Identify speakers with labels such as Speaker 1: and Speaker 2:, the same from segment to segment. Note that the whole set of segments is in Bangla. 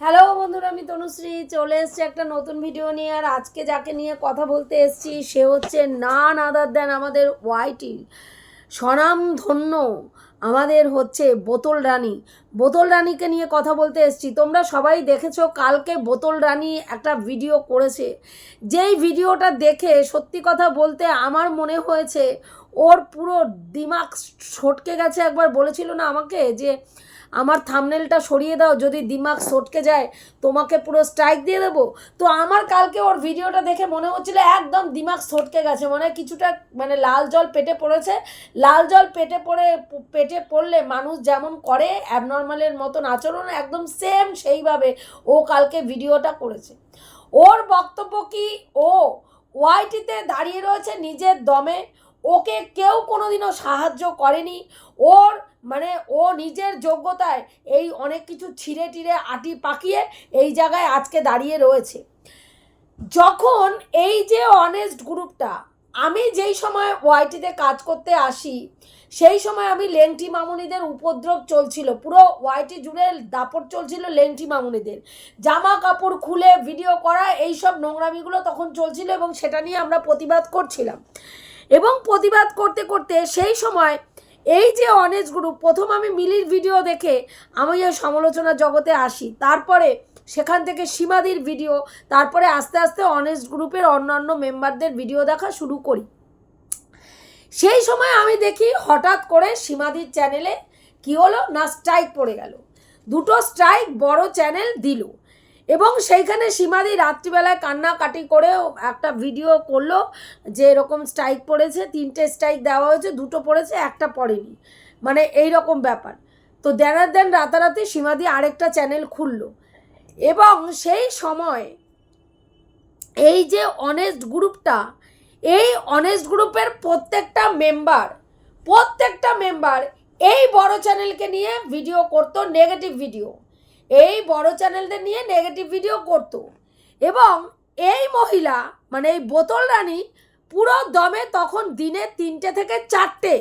Speaker 1: হ্যালো বন্ধুরা আমি তনুশ্রী চলে এসেছি একটা নতুন ভিডিও নিয়ে আর আজকে যাকে নিয়ে কথা বলতে এসছি সে হচ্ছে নান আদার দেন আমাদের ওয়াইটি স্বনামধন্য আমাদের হচ্ছে বোতল রানী বোতল রানীকে নিয়ে কথা বলতে এসছি তোমরা সবাই দেখেছ কালকে বোতল রানী একটা ভিডিও করেছে যেই ভিডিওটা দেখে সত্যি কথা বলতে আমার মনে হয়েছে ওর পুরো দিমাগ সটকে গেছে একবার বলেছিল না আমাকে যে আমার থামনেলটা সরিয়ে দাও, যদি দিমাগ সটকে যায়, তোমাকে পুরো স্ট্রাইক দিয়ে দেবো। তো আমার কালকে ওর ভিডিওটা দেখে মনে হচ্ছিল একদম দিমাগ সটকে গেছে মানে কিছুটা মানে লাল জল পেটে পড়েছে। লাল জল পেটে পড়ে, পেটে পড়লে মানুষ যেমন করে অ্যাবনর্মালের মতন আচরণ একদম সেম সেইভাবে ও কালকে ভিডিওটা করেছে। ওর বক্তব্য কি? ও ওয়াইটিতে দাঁড়িয়ে রয়েছে নিজের দমে। ওকে কেউ কোনোদিনও সাহায্য করেনি। ওর মানে ও নিজের যোগ্যতায় এই অনেক কিছু ছিঁড়ে টিড়ে আটি পাকিয়ে এই জায়গায় আজকে দাঁড়িয়ে রয়েছে। যখন এই যে অনেস্ট গ্রুপটা, আমি যেই সময় ওয়াইটিতে কাজ করতে আসি, সেই সময় আমি লেংটি মামুনিদের উপদ্রব চলছিল, পুরো ওয়াইটি জুড়ে দাপট চলছিল লেংটি মামুনিদের। জামা কাপড় খুলে ভিডিও করা, এইসব নোংরামিগুলো তখন চলছিল এবং সেটা নিয়ে আমরা প্রতিবাদ করছিলাম। এবং প্রতিবাদ করতে করতে সেই সময় এই যে অনেস্ট গ্রুপ প্রথম আমি মিলির ভিডিও দেখে আমি ওই সমালোচনা জগতে আসি। তারপরে সেখান থেকে সীমাদির ভিডিও তারপরে আস্তে আস্তে অনেস্ট গ্রুপের অন্যান্য মেম্বারদের ভিডিও দেখা শুরু করি। সেই সময় আমি দেখি হঠাৎ করে সীমাদির চ্যানেলে কি হলো? না স্ট্রাইক পড়ে গেল। দুটো স্ট্রাইক বড় চ্যানেল দিল। এবং সেইখানে সীমাদি রাত্রিবেলায় কান্নাকাটি করে একটা ভিডিও করল যে এরকম স্ট্রাইক পড়েছে, তিনটে স্ট্রাইক দেওয়া হয়েছে, দুটো পড়েছে, একটা পড়েনি। মানে এই রকম ব্যাপার। তো দেনার দেন রাতারাতি সীমাদি আরেকটা চ্যানেল খুললো। এবং সেই সময় এই যে অনেস্ট গ্রুপটা এই অনেস্ট গ্রুপের প্রত্যেকটা মেম্বার প্রত্যেকটা মেম্বার এই বড় চ্যানেলকে নিয়ে ভিডিও করতো নেগেটিভ ভিডিও এই বড় চ্যানেলদের নিয়ে নেগেটিভ ভিডিও করত। এবং এই মহিলা মানে এই বোতল রানী, পুরো দমে তখন দিনে তিনটে থেকে চারটে,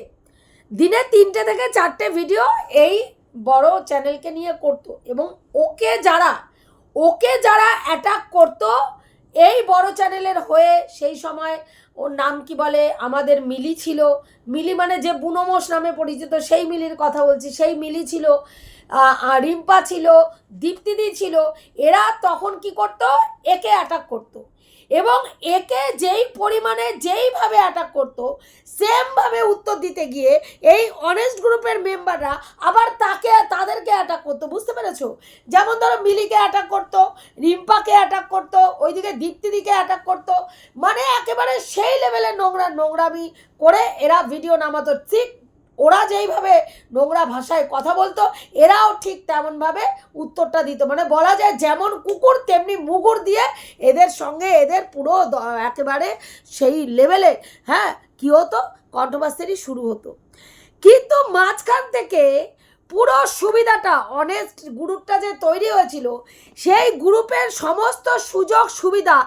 Speaker 1: দিনে তিনটে থেকে চারটে ভিডিও এই বড় চ্যানেলকে নিয়ে করতো। এবং ওকে যারা ওকে যারা অ্যাটাক করতো, এই বড় চ্যানেলের হয়ে সেই সময় ওর নাম কি বলে, আমাদের মিলি ছিল। মিলি মানে যে বুনমোষ নামে পরিচিত, সেই মিলির কথা বলছি, সেই মিলি ছিল। রিম্পা ছিল, দীপ্তিদি ছিল, এরা তখন কি করত? একে অ্যাটাক করত। এবং একে যেই পরিমাণে যেইভাবে অ্যাটাক করতো সেমভাবে উত্তর দিতে গিয়ে এই অনেস্ট গ্রুপের মেম্বাররা আবার তাকে, তাদেরকে অ্যাটাক করতো। বুঝতে পেরেছ? যেমন ধরো মিলিকে অ্যাটাক করতো, রিম্পাকে অ্যাটাক করতো, ওইদিকে দীপ্তিদিকে অ্যাটাক করতো। মানে একেবারে সেই লেভেলের নোংরা, নোংরামি করে এরা ভিডিও নামাতো। ঠিক ওরা যেইভাবে নোংরা ভাষায় কথা বলতো, এরাও ঠিক তেমনভাবে উত্তরটা দিত। মানে বলা যায় যেমন কুকুর, তেমনি মুগুর দিয়ে এদের সঙ্গে এদের পুরো একেবারে সেই লেভেলে হ্যাঁ কী হতো? কণ্ঠবাস্তেরই শুরু হতো। কিন্তু মাঝখান থেকে পুরো সুবিধাটা অনেস্ট গ্রুপটা যে তৈরি হয়েছিল, সেই গ্রুপের সমস্ত সুযোগ সুবিধা,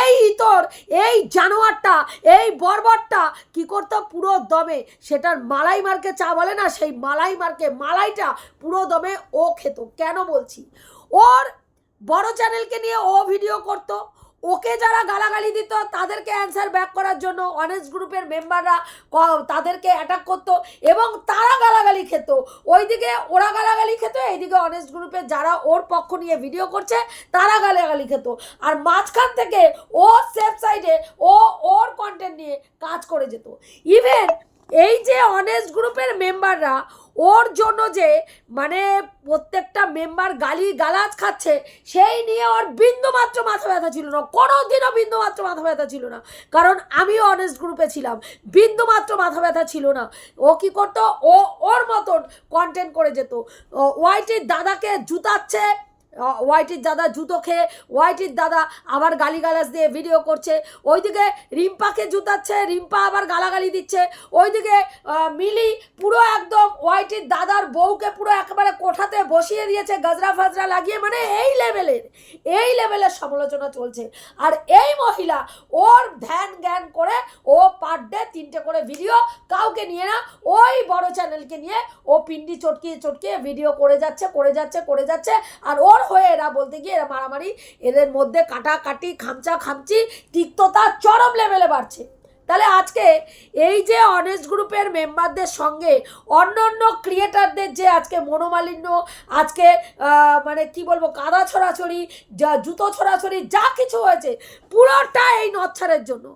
Speaker 1: এই ইতর, এই জানোয়ারটা, এই বর্বরটা কি করতো পুরো দমে, সেটার মালাই মার্কে চা বলে না, সেই মালাই মার্কে মালাইটা পুরো দমে ও খেত, কেন বলছি? ওর বড় চ্যানেলকে নিয়ে ও ভিডিও করতো ওকে যারা গালাগালি দিত, তাদেরকে অ্যান্সার ব্যাক করার জন্য অনেস্ট গ্রুপের মেম্বাররা তাদেরকে অ্যাটাক করতো এবং তারা গালাগালি খেত। ওইদিকে ওরা গালাগালি খেত, এইদিকে অনেস্ট গ্রুপে যারা ওর পক্ষ নিয়ে ভিডিও করছে, তারা গালাগালি খেত। আর মাঝখান থেকে ও সেফ সাইডে ও ওর কন্টেন্ট নিয়ে কাজ করে যেত। ইভেন এই যে অনেস্ট গ্রুপের মেম্বাররা ওর জন্য যে মানে প্রত্যেকটা মেম্বার গালি গালাজ খাচ্ছে, সেই নিয়ে ওর বিন্দুমাত্র মাথা ব্যথা ছিল না। কোনো দিনও বিন্দুমাত্র মাথা ব্যথা ছিল না। কারণ আমিও অনেস্ট গ্রুপে ছিলাম, বিন্দুমাত্র মাথা ব্যথা ছিল না। ও কি করতো? ও ওর মতন কন্টেন্ট করে যেত। ওয়াইটির দাদাকে জুতাচ্ছে ওয়াইটির দাদা জুতো খেয়ে ওয়াইটির দাদা আবার গালিগালাজ দিয়ে ভিডিও করছে। ওইদিকে রিম্পাকে জুতাচ্ছে, রিম্পা আবার গালাগালি দিচ্ছে। ওইদিকে মিলি পুরো একদম ওয়াইটির দাদার বউকে পুরো একেবারে কোঠাতে বসিয়ে দিয়েছে, গাজরা ফাজরা লাগিয়ে। মানে এই লেভেলের এই লেভেলের সমালোচনা চলছে। আর এই মহিলা ওর ধ্যান জ্ঞান করে ও পার ডে তিনটে করে ভিডিও কাউকে নিয়ে না, ওই বড় চ্যানেলকে নিয়ে ও পিন্ডি চটকিয়ে চটকিয়ে ভিডিও করে যাচ্ছে করে যাচ্ছে করে যাচ্ছে। আর ওর হয়ে এরা বলতে গিয়ে এরা মারামারি এদের মধ্যে কাটাকাটি, খামচা খামচি, তিক্ততা চরম লেভেলে বাড়ছে। তাহলে আজকে এই যে অনেস্ট গ্রুপের মেম্বারদের সঙ্গে অন্য অন্য ক্রিয়েটারদের যে আজকে মনোমালিন্য, আজকে মানে কি বলব, কাদা ছড়াছড়ি, যা জুতো ছড়াছড়ি, যা কিছু হয়েছে, পুরোটা এই নচ্ছারের জন্য।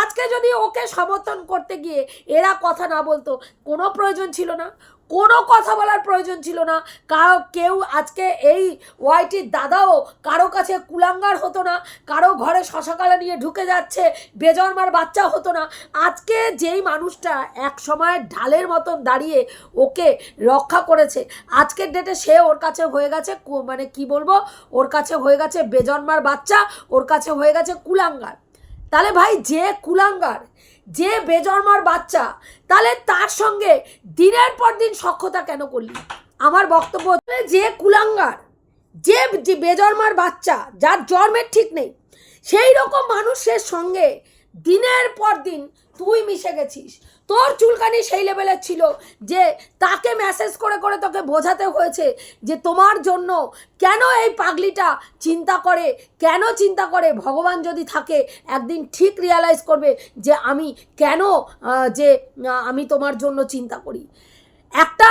Speaker 1: আজকে যদি ওকে সমর্থন করতে গিয়ে এরা কথা না বলতো, কোনো প্রয়োজন ছিল না। কোনো কথা বলার প্রয়োজন ছিল না। কারও কেউ আজকে এই ওয়াইটির দাদাও কারও কাছে কুলাঙ্গার হতো না, কারও ঘরে শশাকালা নিয়ে ঢুকে যাচ্ছে, বেজন্মার বাচ্চা হতো না। আজকে যেই মানুষটা এক সময় ঢালের মতন দাঁড়িয়ে ওকে রক্ষা করেছে, আজকের ডেটে সে ওর কাছে হয়ে গেছে মানে কি বলব? ওর কাছে হয়ে গেছে বেজন্মার বাচ্চা, ওর কাছে হয়ে গেছে কুলাঙ্গার। তাহলে ভাই যে কুলাঙ্গার, যে বেজন্মার বাচ্চা, তাহলে তার সঙ্গে দিনের পর দিন সক্ষতা কেন করলি? আমার বক্তব্য যে কুলাঙ্গার, যে যে বেজন্মার বাচ্চা, যার জন্মের ঠিক নেই, সেই রকম মানুষের সঙ্গে দিনের পর দিন তুই মিশে গেছিস। তোর চুলকানি সেই লেভেলের ছিল যে তাকে মেসেজ করে করে তোকে বোঝাতে হয়েছে যে তোমার জন্য কেন এই পাগলিটা চিন্তা করে, কেন চিন্তা করে? ভগবান যদি থাকে, একদিন ঠিক রিয়ালাইজ করবে যে আমি কেন যে আমি তোমার জন্য চিন্তা করি। একটা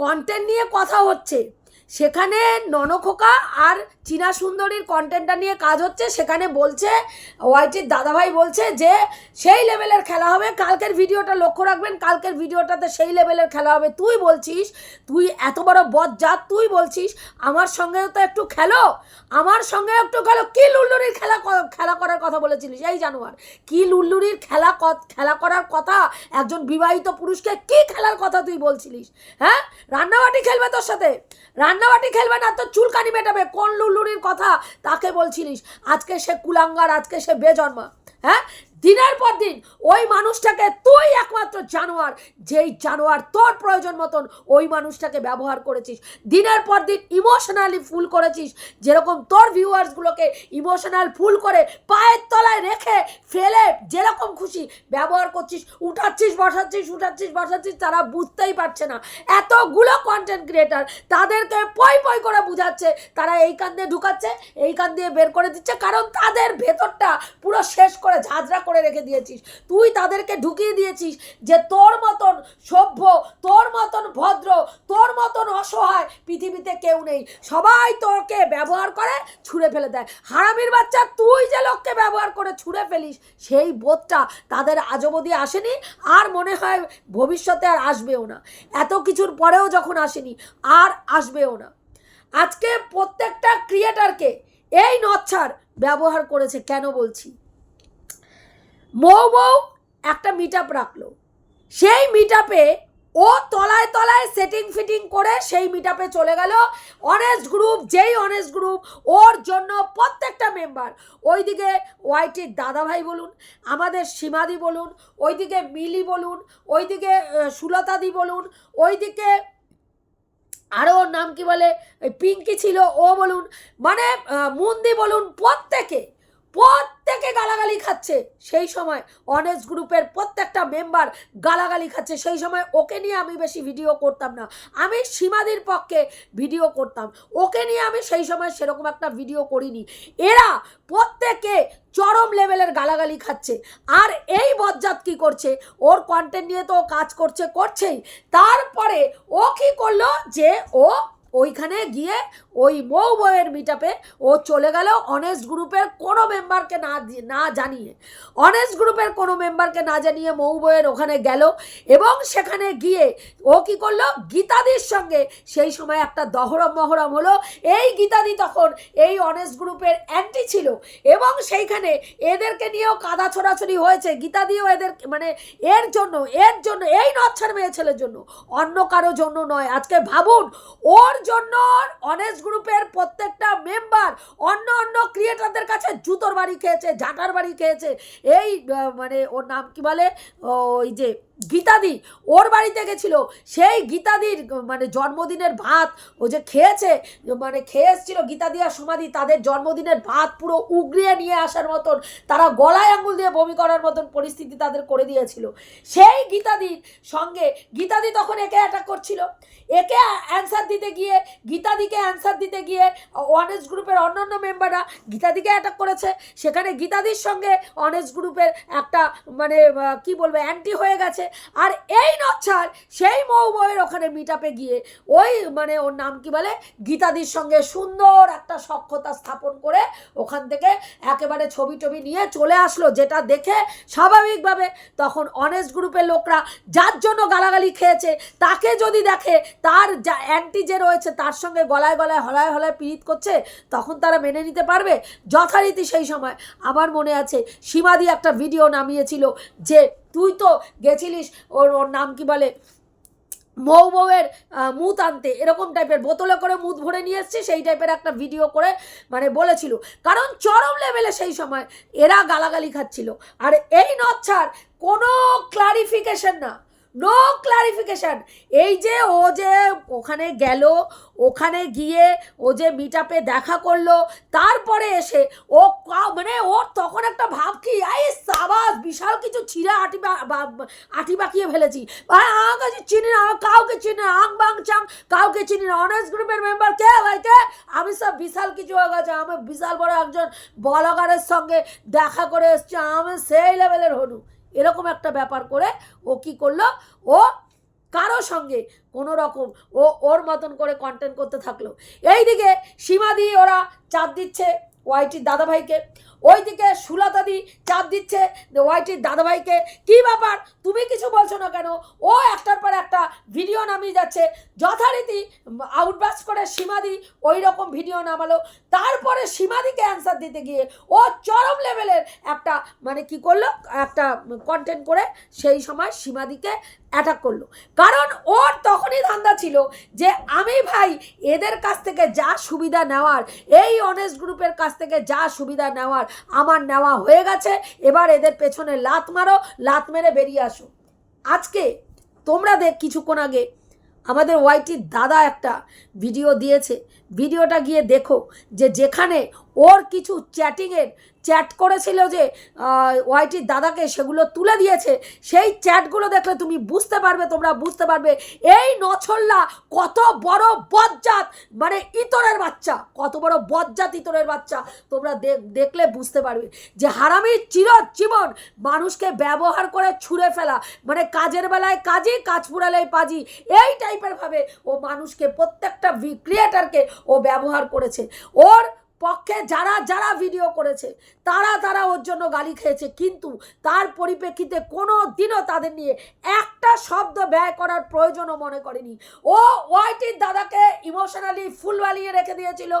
Speaker 1: কন্টেন্ট নিয়ে কথা হচ্ছে। সেখানে ননখোকা আর চীনা সুন্দরীর কন্টেন্টটা নিয়ে কাজ হচ্ছে। সেখানে বলছে, ওয়াইটির দাদাভাই বলছে যে, সেই লেভেলের খেলা হবে। কালকের ভিডিওটা লক্ষ্য রাখবেন, কালকের ভিডিওটাতে সেই লেভেলের খেলা হবে। তুই বলছিস, তুই এত বড় বদ বজ্জাত, তুই বলছিস, আমার সঙ্গেও তো একটু খেলো? আমার সঙ্গে একটু খেলো? কি লুল্লুরির খেলা খেলা করার কথা বলেছিলিস? এই জানোয়ার, কি লুল্লুরির খেলা খেলা করার কথা? একজন বিবাহিত পুরুষকে কি খেলার কথা তুই বলছিলিস? হ্যাঁ? রান্নাবাটি খেলবে তোর সাথে? রান্নাবাটি খেলবে না, তোর চুলকানি মেটাবে। কোন লুলুরির কথা তাকে বলছিলিস? আজকে সে কুলাঙ্গার, আজকে সে বেজন্মা হ্যাঁ? দিনের পর দিন ওই মানুষটাকে তুই একমাত্র জানোয়ার, যেই জানোয়ার তোর প্রয়োজন মতন ওই মানুষটাকে ব্যবহার করেছিস। দিনের পর দিন ইমোশনালি ফুল করেছিস, যেরকম তোর ভিউয়ার্সগুলোকে ইমোশনাল ফুল করে পায়ের তলায় রেখে ফেলে যেরকম খুশি ব্যবহার করছিস, উঠাচ্ছিস, বসাচ্ছিস উঠাচ্ছিস, বসাচ্ছিস, তারা বুঝতেই পারছে না। এতগুলো কন্টেন্ট ক্রিয়েটার তাদেরকে পই পই করে বুঝাচ্ছে, তারা এই কান দিয়ে ঢুকাচ্ছে, এই কান দিয়ে বের করে দিচ্ছে, কারণ তাদের ভেতরটা পুরো শেষ করে ঝাঁঝরা করে রেখে দিয়েছিস। তুই তাদেরকে ঢুকিয়ে দিয়েছিস যে তোর মতন সভ্য, তোর মতন ভদ্র, তোর মতন অসহায় পৃথিবীতে কেউ নেই। সবাই তোকে ব্যবহার করে ছুঁড়ে ফেলে দেয়। হারামির বাচ্চা, তুই যে লোককে ব্যবহার করে ছুঁড়ে ফেলিস, সেই বোধটা তাদের আজ অবধি আসেনি আর মনে হয় ভবিষ্যতে আর আসবেও না। এত কিছুর পরেও যখন আসেনি, আর আসবেও না। আজকে প্রত্যেকটা ক্রিয়েটারকে এই নচ্ছার ব্যবহার করেছে, কেন বলছি? মৌ বউ একটা মিট আপ রাখল। সেই মিট আপে ও তলায় তলায় সেটিং ফিটিং করে সেই মিট আপে চলে গেল। অনেস্ট গ্রুপ যেই অনেস্ট গ্রুপ ওর জন্য প্রত্যেকটা মেম্বার ওইদিকে ওয়াইটির দাদাভাই বলুন, আমাদের সীমাদি বলুন, ওইদিকে মিলি বলুন, ওইদিকে সুলতাদি বলুন, ওইদিকে আরও নাম কি বলে পিঙ্কি ছিল, ও বলুন মানে মুন্দি বলুন, প্রত্যেকে প্রত্যেকে গালাগালি খাচ্ছে। সেই সময় অনেস্ট গ্রুপের প্রত্যেকটা মেম্বার গালাগালি খাচ্ছে। সেই সময় ওকে নিয়ে আমি বেশি ভিডিও করতাম না। আমি সীমাদির পক্ষে ভিডিও করতাম। ওকে নিয়ে আমি সেই সময় সেরকম একটা ভিডিও করিনি। এরা প্রত্যেকে চরম লেভেলের গালাগালি খাচ্ছে। আর এই বজ্জাত কি করছে? ওর কন্টেন্ট নিয়ে তো কাজ করছে, করছেই। তারপরে ও কি করল? যে ও ওইখানে গিয়ে ওই মৌ বইয়ের মিটাপে ও চলে গেল অনেস্ট গ্রুপের কোনো মেম্বারকে না না জানিয়ে। অনেস্ট গ্রুপের কোনো মেম্বারকে না জানিয়ে মৌ বইয়ের ওখানে গেল এবং সেখানে গিয়ে ও কি করল? গীতাদির সঙ্গে সেই সময় একটা দহরম মহরম হলো। এই গীতাদি তখন এই অনেস্ট গ্রুপের অ্যান্টি ছিল এবং সেইখানে এদেরকে নিয়েও কাদা ছোড়াছড়ি হয়েছে। গীতাদিও এদের মানে এর জন্য এর জন্য, এই নচ্ছার মেয়ে ছেলের জন্য। অন্য কারও জন্য নয়। আজকে ভাবুন, ওর জন্য অনেস্ট গ্রুপের প্রত্যেকটা মেম্বার অন্য অন্য ক্রিয়েটারদের কাছে জুতোর বাড়ি খেয়েছে, ঝাঁটার বাড়ি খেয়েছে। এই মানে ওর নাম কি বলে? ওই যে গীতাদি, ওর বাড়িতে গেছিল। সেই গীতাদির মানে জন্মদিনের ভাত, ও যে খেয়েছে মানে খেয়ে এসেছিল গীতাদি আর সমাধি তাদের জন্মদিনের ভাত পুরো উগড়িয়ে নিয়ে আসার মতন, তারা গলায় আঙুল দিয়ে বমি করার মতন পরিস্থিতি তাদের করে দিয়েছিল। সেই গীতাদির সঙ্গে, গীতাদি তখন একে অ্যাটাক করছিল। একে অ্যান্সার দিতে গিয়ে, গীতাদিকে অ্যান্সার দিতে গিয়ে অনেস্ট গ্রুপের অন্যান্য মেম্বাররা গীতাদিকে অ্যাটাক করেছে। সেখানে গীতাদির সঙ্গে অনেস্ট গ্রুপের একটা মানে কি বলব অ্যান্টি হয়ে গেছে। আর এই নচ্ছার সেই মৌ বউয়ের ওখানে মিট গিয়ে ওই মানে ওর নাম কি বলে? গীতাদির সঙ্গে সুন্দর একটা সক্ষতা স্থাপন করে ওখান থেকে একেবারে ছবি টবি নিয়ে চলে আসলো, যেটা দেখে স্বাভাবিকভাবে তখন অনেস্ট গ্রুপের লোকরা যার জন্য গালাগালি খেয়েছে, তাকে যদি দেখে তার যা অ্যান্টি যে রয়েছে তার সঙ্গে গলায় গলায়, হলায় হলায় পীড়িত করছে, তখন তারা মেনে নিতে পারবে? যথারীতি সেই সময়। আমার মনে আছে, সীমাদি একটা ভিডিও নামিয়েছিল যে তুই তো গেছিলিস ওর ওর নাম কি বলে? মৌ বউয়ের আহ, মুত আনতে। এরকম টাইপের বোতলে করে মুত ভরে নিয়ে এসছে সেই টাইপের একটা ভিডিও করে মানে বলেছিল। কারণ চরম লেভেলে সেই সময় এরা গালাগালি খাচ্ছিল। আর এই নচ্ছার কোনো ক্লারিফিকেশন না। নো ক্লারিফিকেশন এই যে ও যে ওখানে গেল, ওখানে গিয়ে ও যে মিট দেখা করল, তারপরে এসে ও মানে ওর তখন একটা ভাব কি, আই সাবাস, বিশাল কিছু ছিঁড়ে আটি আটি বাকিয়ে ফেলেছি। ভাই আমাকে যে চিনি না, কাউকে চিনি না, আং বাং চাং, কাউকে চিনি না। অনার্স গ্রুপের মেম্বার কে ভাই, কে? আমি সব বিশাল কিছু হয়ে গেছে, আমি বিশাল বড় একজন বলগারের সঙ্গে দেখা করে এসছি, আমি সেই লেভেলের হনু। এরকম একটা ব্যাপার করে ও কি করল? ও কারও সঙ্গে কোনো রকম ও ওর মতন করে কন্টেন্ট করতে থাকল। এইদিকে সীমা দিয়ে ওরা চাপ দিচ্ছে ওয়াইটির দাদাভাইকে। ওইদিকে সুলতাদি চাপ দিচ্ছে ওয়াইটির দাদাভাইকে। কি ব্যাপার? তুমি কিছু বলছো না কেন? ও একটার একটা ভিডিও নামিয়ে যাচ্ছে। যথারীতি আউটবাস করে সীমাদি ওই রকম ভিডিও নামালো। তারপরে সীমাদিকে অ্যান্সার দিতে গিয়ে ও চরম লেভেলের একটা মানে কি করল, একটা কন্টেন্ট করে সেই সময় সীমাদিকে অ্যাটাক করল। কারণ ওর তখনই ধান্দা ছিল যে, আমি ভাই, এদের কাছ থেকে যা সুবিধা নেওয়ার, এই অনেস্ট গ্রুপের কাছ থেকে যা সুবিধা নেওয়ার, আমার নেওয়া হয়ে গেছে। এবার এদের পেছনে লাত মারো, লাত মেরে বেরিয়ে আসো। আজকে তোমরা দেখ কিছুক্ষণ আগে আমাদের ওয়াইটির দাদা একটা ভিডিও দিয়েছে ভিডিওটা গিয়ে দেখো যে যেখানে ওর কিছু চ্যাটিংয়ের চ্যাট করেছিল যে ওয়াইটির দাদাকে সেগুলো তুলে দিয়েছে, সেই চ্যাটগুলো দেখলে তুমি বুঝতে পারবে, তোমরা বুঝতে পারবে এই নছল্লা কত বড় বজ্জাত মানে ইতরের বাচ্চা, কত বড় বজ্জাত ইতরের বাচ্চা, তোমরা দেখ- দেখলে বুঝতে পারবে যে হারামির চিরজীবন মানুষকে ব্যবহার করে ছুঁড়ে ফেলা মানে কাজের বেলায় কাজই, কাজ ফুরালেই পাজি, এই টাইপের ভাবে ও মানুষকে, প্রত্যেকটা ক্রিয়েটারকে ও ব্যবহার করেছে। ওর পক্ষে যারা যারা ভিডিও করেছে, তারা তারা ওর জন্য গালি খেয়েছে। কিন্তু তার পরিপ্রেক্ষিতে কোনো দিনও তাদের নিয়ে একটা শব্দ ব্যয় করার প্রয়োজনও মনে করেনি। ও ওয়াইটির দাদাকে ইমোশনালি ফুল বালিয়ে রেখে দিয়েছিল।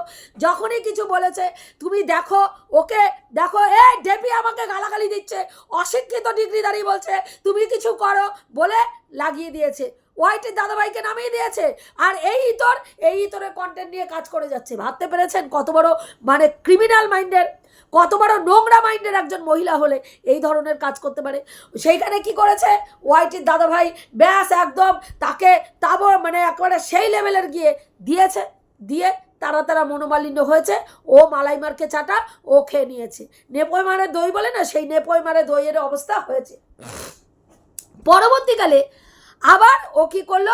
Speaker 1: যখনই কিছু বলেছে, তুমি দেখো, ওকে দেখো এ ডেপি আমাকে গালাগালি দিচ্ছে। অশিক্ষিত ডিগ্রিদারি বলছে, তুমি কিছু করো বলে লাগিয়ে দিয়েছে। ওয়াইটির দাদাভাইকে নামিয়ে দিয়েছে। আর এই ইতর, এই ইতরের কন্টেন্ট নিয়ে কাজ করে যাচ্ছে। ভাবতে পেরেছেন কত বড় মানে ক্রিমিনাল মাইন্ডের কত বড় নোংরা মাইন্ডের একজন মহিলা হলে এই ধরনের কাজ করতে পারে? সেইখানে কি করেছে? ওয়াইটির দাদাভাই ব্যাস একদম তাকে তাবর মানে একেবারে সেই লেভেলের গিয়ে দিয়েছে। দিয়ে তারা তারা মনোমালিন্য হয়েছে। ও মালাইমারকে চাটা, ও খেয়ে নিয়েছে। নেপোয় মারে দই বলে না, সেই নেপোয় মারে দইয়ের অবস্থা হয়েছে। পরবর্তীকালে আবার ও কি করল?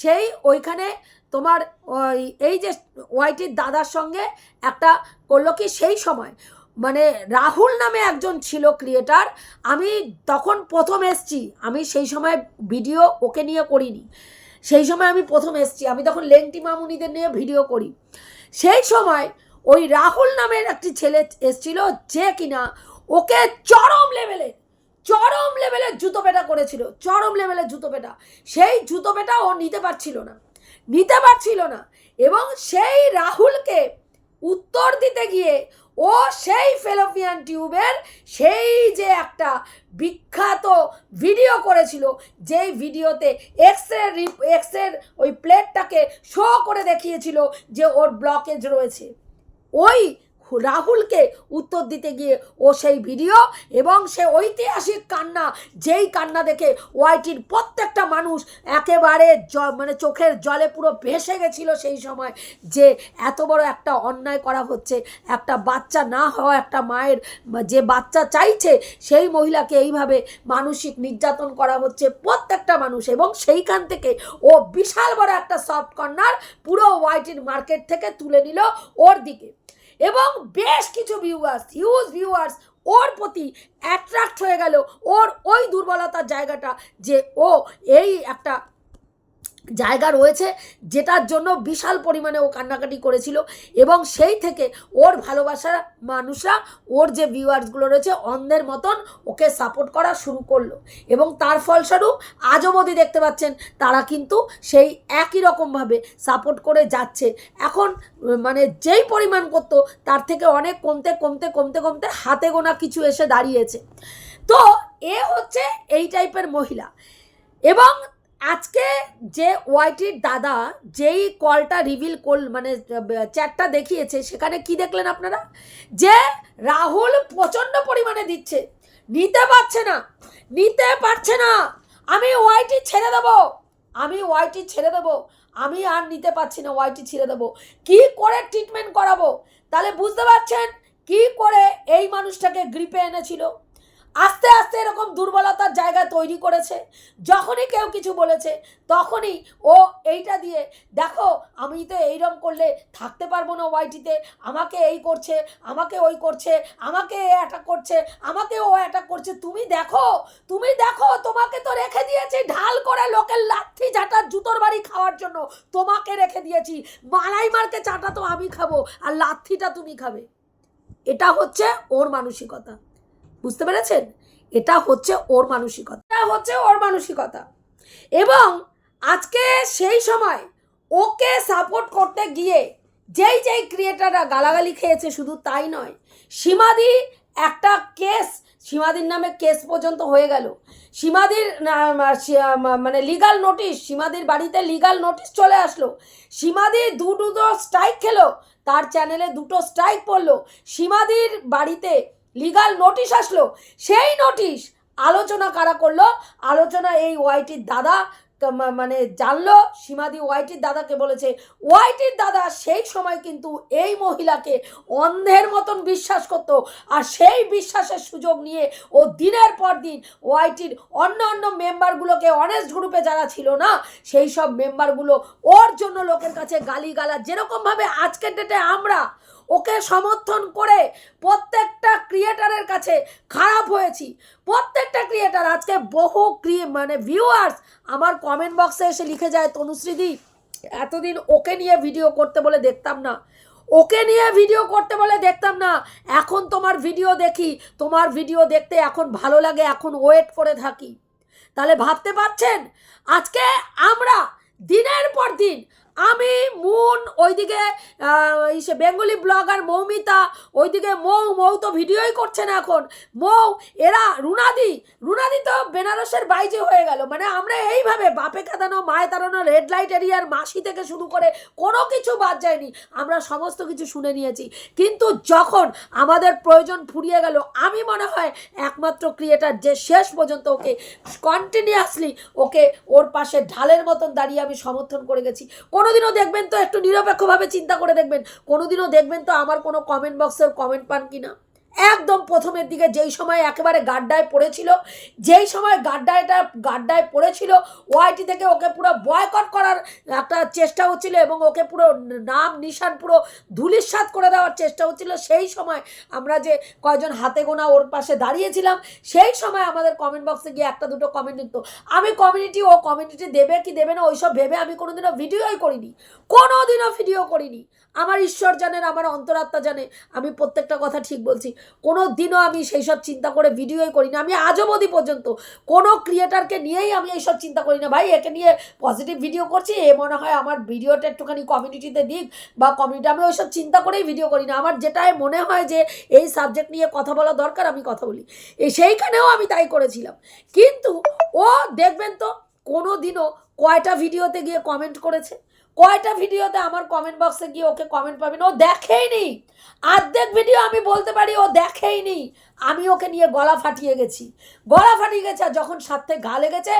Speaker 1: সেই ওইখানে তোমার ওই, এই যে ওয়াইটির দাদার সঙ্গে একটা করল কি সেই সময়। মানে রাহুল নামে একজন ছিল ক্রিয়েটার আমি তখন প্রথম এসছি। আমি সেই সময় ভিডিও ওকে নিয়ে করিনি। সেই সময় আমি প্রথম এসছি। আমি তখন লেংটি মামুনিদের নিয়ে ভিডিও করি। সেই সময় ওই রাহুল নামের একটি ছেলে এসছিল যে কিনা ওকে চরম লেভেলে চরম লেভেলের জুতো পেটা করেছিল, চরম লেভেলের জুতো পেটা। সেই জুতো পেটা ও নিতে পারছিল না, নিতে পারছিল না। এবং সেই রাহুলকে উত্তর দিতে গিয়ে ও সেই ফেলোপিয়ান টিউবের সেই যে একটা বিখ্যাত ভিডিও করেছিল, যেই ভিডিওতে এক্স রে এক্স রের ওই প্লেটটাকে শো করে দেখিয়েছিল যে ওর ব্লকেজ রয়েছে। ওই রাহুলকে উত্তর দিতে গিয়ে ও সেই ভিডিও এবং সে ঐতিহাসিক কান্না, যেই কান্না দেখে ওয়াইটির প্রত্যেকটা মানুষ একেবারে জ মানে চোখের জলে পুরো ভেসে গেছিল সেই সময় যে এত বড় একটা অন্যায় করা হচ্ছে, একটা বাচ্চা না হওয়া একটা মায়ের, যে বাচ্চা চাইছে সেই মহিলাকে এইভাবে মানসিক নির্যাতন করা হচ্ছে প্রত্যেকটা মানুষ এবং সেইখান থেকে ও বিশাল বড় একটা সফট কর্নার পুরো ওয়াইটির মার্কেট থেকে তুলে নিল ওর দিকে। এবং বেশ কিছু ভিউয়ার্স হিউজ ভিউয়ার্স ওর প্রতি অ্যাট্রাক্ট হয়ে গেল। ওর ওই দুর্বলতার জায়গাটা যে ও এই একটা জায়গা রয়েছে যেটার জন্য বিশাল পরিমাণে ও কান্নাকাটি করেছিল এবং সেই থেকে ওর ভালোবাসার মানুষরা, ওর যে ভিউয়ার্সগুলো রয়েছে, অন্ধের মতন ওকে সাপোর্ট করা শুরু করল। এবং তার ফলস্বরূপ আজও অবধি দেখতে পাচ্ছেন, তারা কিন্তু সেই একই রকমভাবে সাপোর্ট করে যাচ্ছে। এখন মানে যেই পরিমাণ করতো, তার থেকে অনেক কমতে কমতে কমতে কমতে হাতে গোনা কিছু এসে দাঁড়িয়েছে। তো এ হচ্ছে এই টাইপের মহিলা। এবং আজকে যে ওয়াইটির দাদা যেই কলটা রিভিল করল মানে চ্যাটটা দেখিয়েছে, সেখানে কি দেখলেন আপনারা? যে রাহুল প্রচণ্ড পরিমাণে দিচ্ছে। নিতে পারছে না। নিতে পারছে না। আমি ওয়াইটি ছেড়ে দেবো। আমি ওয়াইটি ছেড়ে দেবো। আমি আর নিতে পারছি না, ওয়াইটি ছেড়ে দেবো। কি করে ট্রিটমেন্ট করাবো? তাহলে বুঝতে পারছেন কি করে এই মানুষটাকে গ্রিপে এনেছিল? আস্তে আস্তে এরকম দুর্বলতার জায়গা তৈরি করেছে। যখনই কেউ কিছু বলেছে, তখনই ও এইটা দিয়ে, দেখো, আমি তো এইরকম করলে থাকতে পারব না ওয়াইটিতে। আমাকে এই করছে, আমাকে ওই করছে, আমাকে এ অ্যাটাক করছে, আমাকে ও অ্যাটাক করছে। তুমি দেখো তুমি দেখো, তোমাকে তো রেখে দিয়েছি ঢাল করে লোকের লাথি ঝাঁটার জুতোর বাড়ি খাওয়ার জন্য। তোমাকে রেখে দিয়েছি। মালাই মারকে চাটা তো আমি খাব, আর লাথিটা তুমি খাবে। এটা হচ্ছে ওর মানসিকতা। বুঝতে পেরেছেন? এটা হচ্ছে ওর মানসিকতা। এটা হচ্ছে ওর মানসিকতা। এবং আজকে সেই সময় ওকে সাপোর্ট করতে গিয়ে যেই যেই ক্রিয়েটাররা গালাগালি খেয়েছে শুধু তাই নয়, সীমাদি একটা কেস সীমাদির নামে কেস পর্যন্ত হয়ে গেল। সীমাদির মানে লিগাল নোটিশ সীমাদির বাড়িতে লিগাল নোটিশ চলে আসলো। সীমাদি দু, দুটো স্ট্রাইক খেলো, তার চ্যানেলে দুটো স্ট্রাইক পড়ল। সীমাদির বাড়িতে লিগাল নোটিশ আসলো। সেই নোটিশ আলোচনা কারা করল? আলোচনা এই ওয়াইটির দাদা মানে জানলো, সীমাদি ওয়াইটির দাদাকে বলেছে। ওয়াইটির দাদা সেই সময় কিন্তু এই মহিলাকে অন্ধের মতন বিশ্বাস করত আর সেই বিশ্বাসের সুযোগ নিয়ে ও দিনের পর দিন ওয়াইটির অন্য অন্য মেম্বারগুলোকে অনেস্ট গ্রুপে যারা ছিল না, সেই সব মেম্বারগুলো ওর জন্য লোকের কাছে গালিগালা যেরকমভাবে আজকের ডেটে আমরা ওকে সমর্থন করে প্রত্যেকটা ক্রিয়েটারের কাছে খারাপ হয়েছি। প্রত্যেকটা ক্রিয়েটার আজকে বহু ক্রিয়ে মানে ভিউয়ার্স আমার কমেন্ট বক্সে এসে লিখে যায়, তনুশ্রীদি, এতদিন ওকে নিয়ে ভিডিও করতে বলে দেখতাম না। ওকে নিয়ে ভিডিও করতে বলে দেখতাম না। এখন তোমার ভিডিও দেখি। তোমার ভিডিও দেখতে এখন ভালো লাগে, এখন ওয়েট করে থাকি। তাহলে ভাবতে পারছেন? আজকে আমরা দিনের পর দিন আমি, মুন, ওইদিকে সে বেঙ্গলি ব্লগার মৌমিতা, ওইদিকে মৌ মৌ তো ভিডিওই করছে না এখন। মৌ, এরা রুনাদি রুনাদি তো বেনারসের বাইজে হয়ে গেল। মানে আমরা এইভাবে বাপে কাঁদানো, মায়ে তাড়ানো রেড লাইট এরিয়ার মাসি থেকে শুরু করে কোনো কিছু বাদ যায়নি। আমরা সমস্ত কিছু শুনে নিয়েছি। কিন্তু যখন আমাদের প্রয়োজন ফুরিয়ে গেল, আমি মনে হয় একমাত্র ক্রিয়েটার যে শেষ পর্যন্ত ওকে কন্টিনিউয়াসলি ওকে ওর পাশে ঢালের মতন দাঁড়িয়ে আমি সমর্থন করে গেছি। কোনোদিনও দেখবেন তো একটু নিরপেক্ষভাবে চিন্তা করে দেখবেন। কোনোদিনও দেখবেন তো আমার কোনো কমেন্ট বক্সের কমেন্ট পান কি না একদম প্রথমের দিকে যেই সময় একেবারে গাড্ডায় পড়েছিল, যেই সময় গাড্ডায়টা, গাড্ডায় পড়েছিল, ওয়াইটি থেকে ওকে পুরো বয়কট করার একটা চেষ্টা হচ্ছিল এবং ওকে পুরো নাম নিশান পুরো ধুলিস্বাদ করে দেওয়ার চেষ্টা হচ্ছিল। সেই সময় আমরা যে কয়জন হাতে গোনা ওর পাশে দাঁড়িয়েছিলাম, সেই সময় আমাদের কমেন্ট বক্সে গিয়ে একটা দুটো কমেন্ট দিত আমি কমিউনিটি ও কমিউনিটি দেবে কি দেবে না, ওইসব ভেবে আমি কোনোদিনও ভিডিওই করিনি, কোনোদিনও ভিডিও করিনি। আমার ঈশ্বর জানেন, আমার অন্তরাত্মা জানে, আমি প্রত্যেকটা কথা ঠিক বলছি। কোনো দিনও আমি সেই সব চিন্তা করে ভিডিওই করি না আমি আজও অবধি পর্যন্ত কোনো ক্রিয়েটারকে নিয়েই আমি এইসব চিন্তা করি না। ভাই, একে নিয়ে পজিটিভ ভিডিও করছি, এ মনে হয় আমার ভিডিওটা একটুখানি কমিউনিটিতে দিক বা কমিউনিটি আমি ওইসব চিন্তা করেই ভিডিও করি না। আমার যেটাই মনে হয় যে এই সাবজেক্ট নিয়ে কথা বলা দরকার, আমি কথা বলি। সেইখানেও আমি তাই করেছিলাম। কিন্তু ও দেখবেন তো, কোনো দিনও কয়টা ভিডিওতে গিয়ে কমেন্ট করেছে? কয়টা ভিডিওতে আমার কমেন্ট বক্সে গিয়ে ওকে কমেন্ট পাবেন ও দেখেইনি। আর্ধেক ভিডিও আমি বলতে পারি ও দেখেইনি। আমি ওকে নিয়ে গলা ফাটিয়ে গেছি। গলা ফাটিয়ে গেছে আর যখন সাথে গা লেগেছে,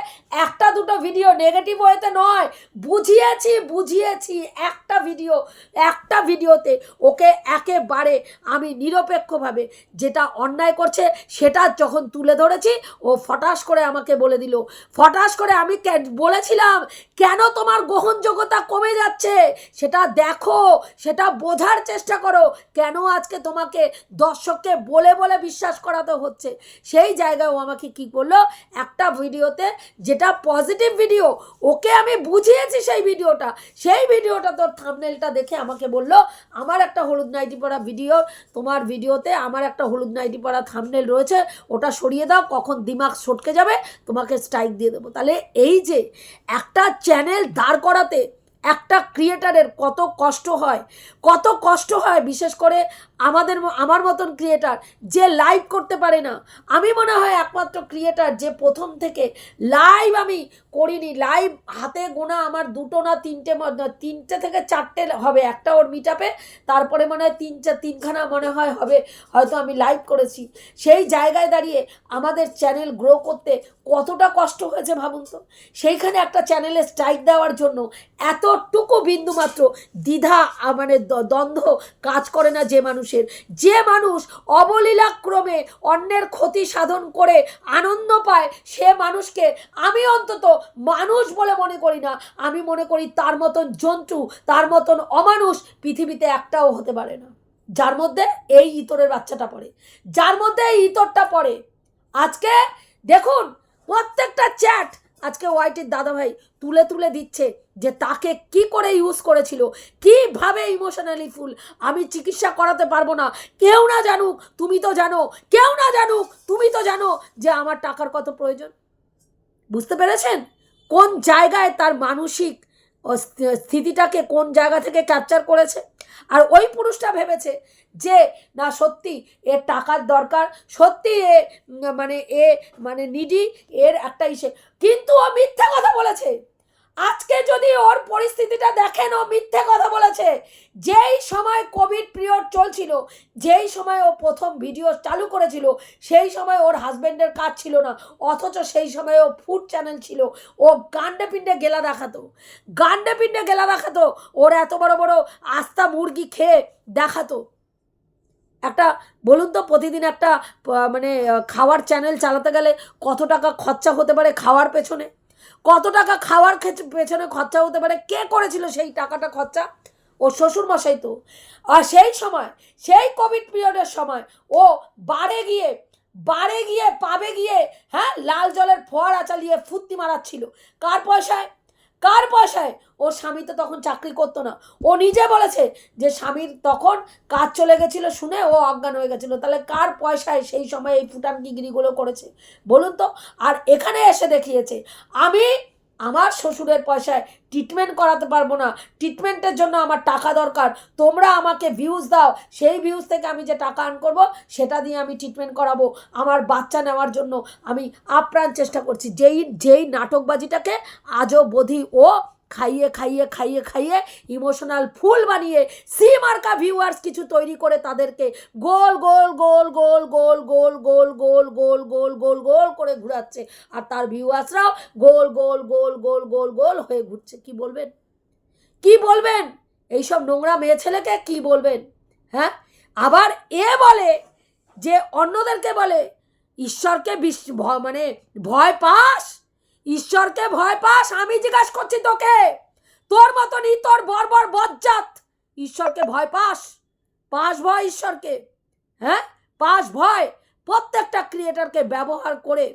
Speaker 1: একটা দুটো ভিডিও নেগেটিভ হয়েতে নয়, বুঝিয়েছি বুঝিয়েছি, একটা ভিডিও একটা ভিডিওতে ওকে একেবারে আমি নিরপেক্ষভাবে যেটা অন্যায় করছে সেটা যখন তুলে ধরেছি, ও ফটাস করে আমাকে বলে দিল। ফটাস করে আমি বলেছিলাম, কেন তোমার গ্রহণযোগ্যতা কমে যাচ্ছে? সেটা দেখো, সেটা বোঝার চেষ্টা করো। কেন আজকে তোমাকে দর্শককে বলে বলে বিশ্বাস করাতে হচ্ছে। সেই জায়গায় ও আমাকে কি করল? একটা ভিডিওতে যেটা পজিটিভ ভিডিও ওকে আমি বুঝিয়েছি সেই ভিডিওটা। সেই ভিডিওটা তোর থামনেলটা দেখে আমাকে বলল, আমার একটা হলুদ নাইটি পরা ভিডিও তোমার ভিডিওতে আমার একটা হলুদ নাইটি পরা থামনেল রয়েছে, ওটা সরিয়ে দাও, কখন দিমাগ সটকে যাবে, তোমাকে স্ট্রাইক দিয়ে দেবো। তাহলে এই যে একটা চ্যানেল দাঁড় করাতে একটা ক্রিয়েটারের কত কষ্ট হয়, কত কষ্ট হয়, বিশেষ করে আমাদের আমার মতন ক্রিয়েটার যে লাইভ করতে পারে না। আমি মনে হয় একমাত্র ক্রিয়েটার যে প্রথম থেকে লাইভ আমি করিনি। লাইভ হাতে গোনা আমার দুটো না তিনটে তিনটে থেকে চারটে হবে একটা ওর মিটাপে তারপরে মনে হয় তিন চার তিনখানা মনে হয় হবে, হয়তো আমি লাইভ করেছি। সেই জায়গায় দাঁড়িয়ে আমাদের চ্যানেল গ্রো করতে কতটা কষ্ট হয়েছে ভাবুন তো? সেইখানে একটা চ্যানেলে স্ট্রাইক দেওয়ার জন্য এতটুকু বিন্দুমাত্র দ্বিধা মানে দ্বন্দ্ব কাজ করে না যে মানুষের, যে মানুষ অবলীলাক্রমে অন্যের ক্ষতি সাধন করে আনন্দ পায়, সে মানুষকে আমি অন্তত মানুষ বলে মনে করি না। আমি মনে করি তার মতন জন্তু, তার মতন অমানুষ পৃথিবীতে একটাও হতে পারে না। যার মধ্যে এই ইতরের বাচ্চাটা পড়ে। যার মধ্যে এই ইতরটা পড়ে। আজকে দেখুন, প্রত্যেকটা চ্যাট আজকে ওয়াইটির দাদাভাই তুলে তুলে দিচ্ছে যে তাকে কি করে ইউজ করেছিল, কীভাবে ইমোশনালি ফুল আমি চিকিৎসা করাতে পারব না। কেউ না জানুক, তুমি তো জানো, কেউ না জানুক, তুমি তো জানো যে আমার টাকার কত প্রয়োজন। বুঝতে পেরেছেন? কোন জায়গায় তার মানসিক স্থিতিটাকে কোন জায়গা থেকে ক্যাপচার করেছে? আর ওই পুরুষটা ভেবেছে যে, না, সত্যি এর টাকার দরকার, সত্যি এ মানে এ মানে নিডি এর একটা ইসে। কিন্তু ও মিথ্যা কথা বলেছে। আজকে যদি ওর পরিস্থিতিটা দেখেন, ও মিথ্যে কথা বলেছে। যেই সময় কোভিড পিরিয়ড চলছিল, যেই সময় ও প্রথম ভিডিও চালু করেছিল, সেই সময় ওর হাজবেন্ডের কাজ ছিল না। অথচ সেই সময় ও ফুড চ্যানেল ছিল। ও গান্ডে পিণ্ডে গেলা দেখাতো। গান্ডে পিণ্ডে গেলা দেখাতো। ওর এত বড় বড় আস্তা মুরগি খেয়ে দেখাতো। একটা, বলুন তো প্রতিদিন একটা মানে খাওয়ার চ্যানেল চালাতে গেলে কত টাকা খরচা হতে পারে খাওয়ার পেছনে? কত টাকা খাওয়ার পেছনে খরচা হতে পারে? কে করেছিল সেই টাকাটা খরচা? ও শ্বশুর মশাই তো। আর সেই সময়, সেই কোভিড পিরিয়ডের সময় ও বারে গিয়ে বারে গিয়ে, পাবে গিয়ে হ্যাঁ লাল জলের ফোয়ারা চালিয়ে ফুর্তি মারাচ্ছিল। কার পয়সায়? কার পয়সায়? ওর স্বামী তো তখন চাকরি করতো না। ও নিজে বলেছে যে স্বামীর তখন কাজ চলে গেছিল শুনে ও অজ্ঞান হয়ে গেছিল। তাহলে কার পয়সায় সেই সময় এই ফুটানগিগিরিগুলো করেছে? বলুন তো। আর এখানে এসে দেখিয়েছে, আমি আমার শ্বশুরের পয়সায় ট্রিটমেন্ট করাতে পারব না। ট্রিটমেন্টের জন্য আমার টাকা দরকার। তোমরা আমাকে ভিউজ দাও। সেই ভিউজ থেকে আমি যে টাকা আর্ন করব, সেটা দিয়ে আমি ট্রিটমেন্ট করাবো আমার বাচ্চা নেওয়ার জন্য। আমি আপ্রাণ চেষ্টা করছি। যেই যেই নাটকবাজিটাকে আজও বোধি ও খাইয়ে খাইয়ে খাইয়ে খাইয়ে ইমোশনাল ফুল বানিয়ে সি মার্কা ভিউয়ার্স কিছু তৈরি করে তাদেরকে গোল গোল গোল গোল গোল গোল গোল গোল গোল গোল গোল গোল করে ঘুরাচ্ছে আর তার ভিউয়ার্সরাও গোল গোল গোল গোল গোল গোল হয়ে ঘুরছে কি বলবেন কি বলবেন এইসব নোংরা মেয়ে ছেলেকে কি বলবেন হ্যাঁ আবার এ বলে যে অন্যদেরকে বলে ঈশ্বরকে বিশ- ভ- মানে ভয় পাস ঈশ্বরকে ভয় পাস, আমি জিজ্ঞাসা করছি তোকে। তোর মতনই তোর বর্বর বজ্জাত। ঈশ্বরকে ভয় পাস? পাস ভয় ঈশ্বরকে? হ্যাঁ? পাস ভয়? প্রত্যেকটা ক্রিয়েটারকে ব্যবহার করে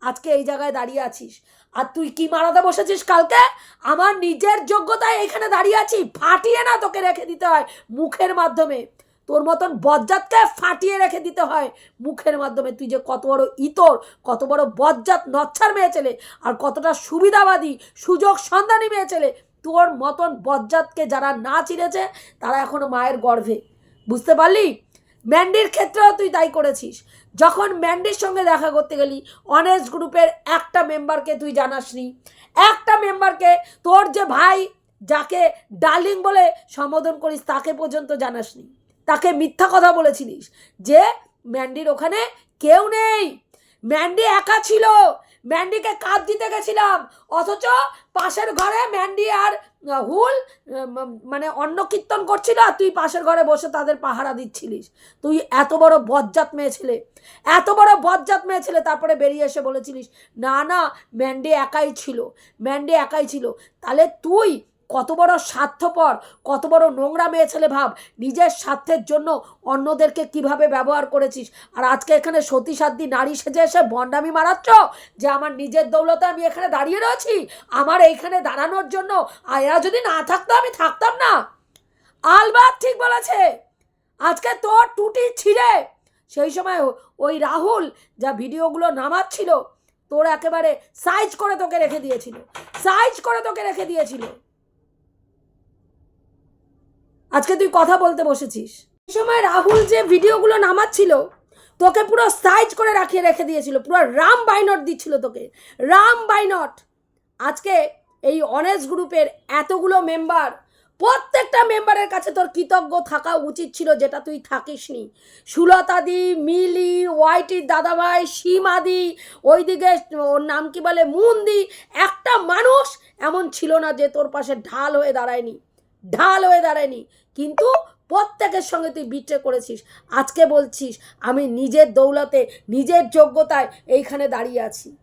Speaker 1: আজকে এই জায়গায় দাঁড়িয়ে আছিস। আর তুই কি মারাতে বসেছিস কালকে? আমার নিজের যোগ্যতায় এখানে দাঁড়িয়ে আছি। ফাটিয়ে না তোকে রেখে দিতে হয় মুখের মাধ্যমে। তোর মতন বজ্জাতকে ফাটিয়ে রেখে দিতে হয়। মুখের মাধ্যমে তুই যে কত বড় ইতর, কত বড় বজ্জাত নচ্ছার মেয়ে ছেলে, আর কতটা সুবিধাবাদী, সুযোগ সন্ধানী মেয়ে ছেলে, তোর মতন বজ্জাতকে যারা না চিনেছে, তারা এখনও মায়ের গর্ভে। বুঝতে পারলি? ম্যান্ডির ক্ষেত্রেও তুই তাই করেছিস। যখন ম্যান্ডির সঙ্গে দেখা করতে গেলি অনেস্ট গ্রুপের একটা মেম্বারকে তুই জানাসনি। একটা মেম্বারকে তোর যে ভাই, যাকে ডার্লিং বলে সম্বোধন করিস, তাকে পর্যন্ত জানাসনি। তাকে মিথ্যা কথা বলেছিলিস যে ম্যান্ডির ওখানে কেউ নেই। ম্যান্ডি একা ছিল। ম্যান্ডিকে কাজ দিতে গেছিলাম। অথচ পাশের ঘরে ম্যান্ডি আর হুল মানে অন্ন কীর্তন করছিল আর তুই পাশের ঘরে বসে তাদের পাহারা দিচ্ছিলিস। তুই এত বড় বজ্জাত মেয়ে ছেলে। এত বড় বজ্জাত মেয়ে ছেলে। তারপরে বেরিয়ে এসে বলেছিলিস, না না, ম্যান্ডি একাই ছিল। ম্যান্ডি একাই ছিল। তাহলে তুই কত বড় স্বার্থপর, কত বড় নোংরা মেয়ে ছেলে ভাব। নিজের স্বার্থের জন্য অন্যদেরকে কীভাবে ব্যবহার করেছিস? আর আজকে এখানে সতী সাধ্যী নারী সেজে এসে বন্ডামি মারাচ্ছ? যে আমার নিজের দৌলতে আমি এখানে দাঁড়িয়ে রয়েছি? আমার এইখানে দাঁড়ানোর জন্য আয়া যদি না থাকতো, আমি থাকতাম না। আলবাত ঠিক বলেছে, আজকে তোর টুটি ছিঁড়ে। সেই সময় ওই রাহুল যা ভিডিওগুলো নামাচ্ছিল, তোর একেবারে সাইজ করে তোকে রেখে দিয়েছিল। সাইজ করে তোকে রেখে দিয়েছিল। আজকে তুই কথা বলতে বসেছিস। সেই সময় রাহুল যে ভিডিওগুলো নামাচ্ছিল, তোকে পুরো সাইজ করে রাখিয়ে রেখে দিয়েছিল, পুরো রাম বাইনট দিচ্ছিল তোকে। রাম বাইনট আজকে এই অনেস্ট গ্রুপের এতগুলো মেম্বার প্রত্যেকটা মেম্বারের কাছে তোর কৃতজ্ঞ থাকা উচিত ছিল যেটা তুই থাকিসনি। সুলতাদি মিলি ওয়াইটির দাদাভাই সীমাদি ওইদিকে ওর নাম কি বলে মুন্দি একটা মানুষ এমন ছিল না যে তোর পাশে ঢাল হয়ে দাঁড়ায়নি। ঢাল হয়ে দাঁড়ায়নি। কিন্তু প্রত্যেকের সঙ্গে তুই বিট্রে করেছিস। আজকে বলছিস, আমি নিজের দৌলতে, নিজের যোগ্যতায় এইখানে দাঁড়িয়ে আছি।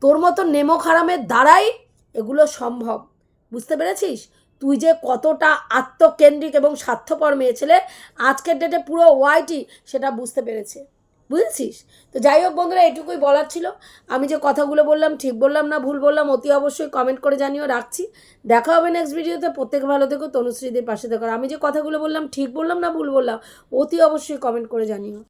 Speaker 1: তোর মতো নেমো খারামের দ্বারাই এগুলো সম্ভব। বুঝতে পেরেছিস? তুই যে কতটা আত্মকেন্দ্রিক এবং স্বার্থপর মেয়ে ছেলে, আজকের ডেটে পুরো ওয়াইটি সেটা বুঝতে পেরেছে। বুঝেছিস? তো যাই হোক বন্ধুরা, এটুকুই বলার ছিল। আমি যে কথাগুলো বললাম, ঠিক বললাম না ভুল বললাম, অতি অবশ্যই কমেন্ট করে জানিও, রাখছি। দেখা হবে নেক্সট ভিডিওতে প্রত্যেক ভালো থেকো, তনুশ্রীদের পাশে দেখো আমি যে কথাগুলো বললাম, ঠিক বললাম না ভুল বললাম, অতি অবশ্যই কমেন্ট করে জানিও।